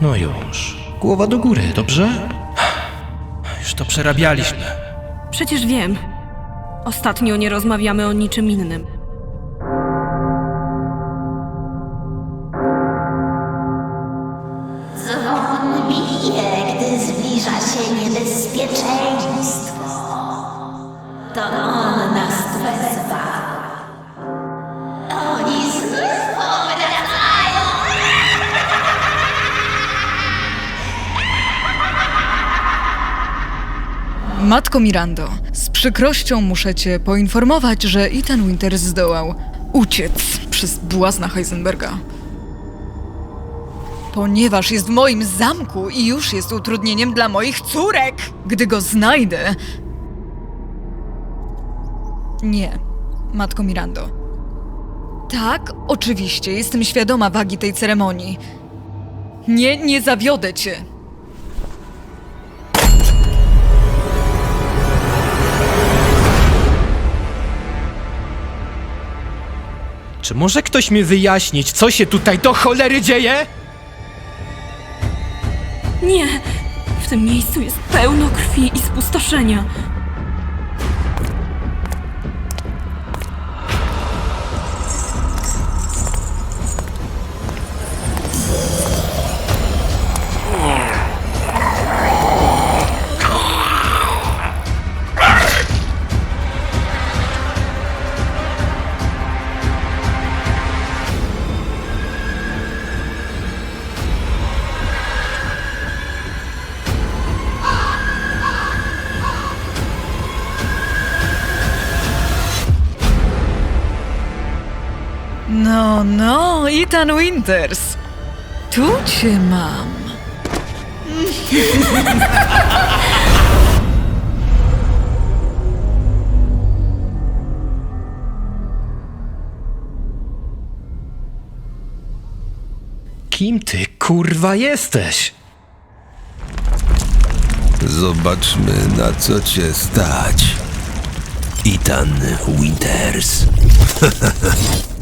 No już. Głowa do góry, dobrze? Już to przerabialiśmy. Przecież wiem. Ostatnio nie rozmawiamy o niczym innym. Matko Mirando, z przykrością muszę cię poinformować, że Ethan Winters zdołał uciec przez błazna Heisenberga. Ponieważ jest w moim zamku i już jest utrudnieniem dla moich córek. Gdy go znajdę. Nie, Matko Mirando. Tak, oczywiście, jestem świadoma wagi tej ceremonii. Nie, nie zawiodę cię. Czy może ktoś mi wyjaśnić, co się tutaj do cholery dzieje? Nie! W tym miejscu jest pełno krwi i spustoszenia. No, no, Ethan Winters. Tu cię mam. Kim ty kurwa jesteś? Zobaczmy, na co cię stać. Ethan Winters.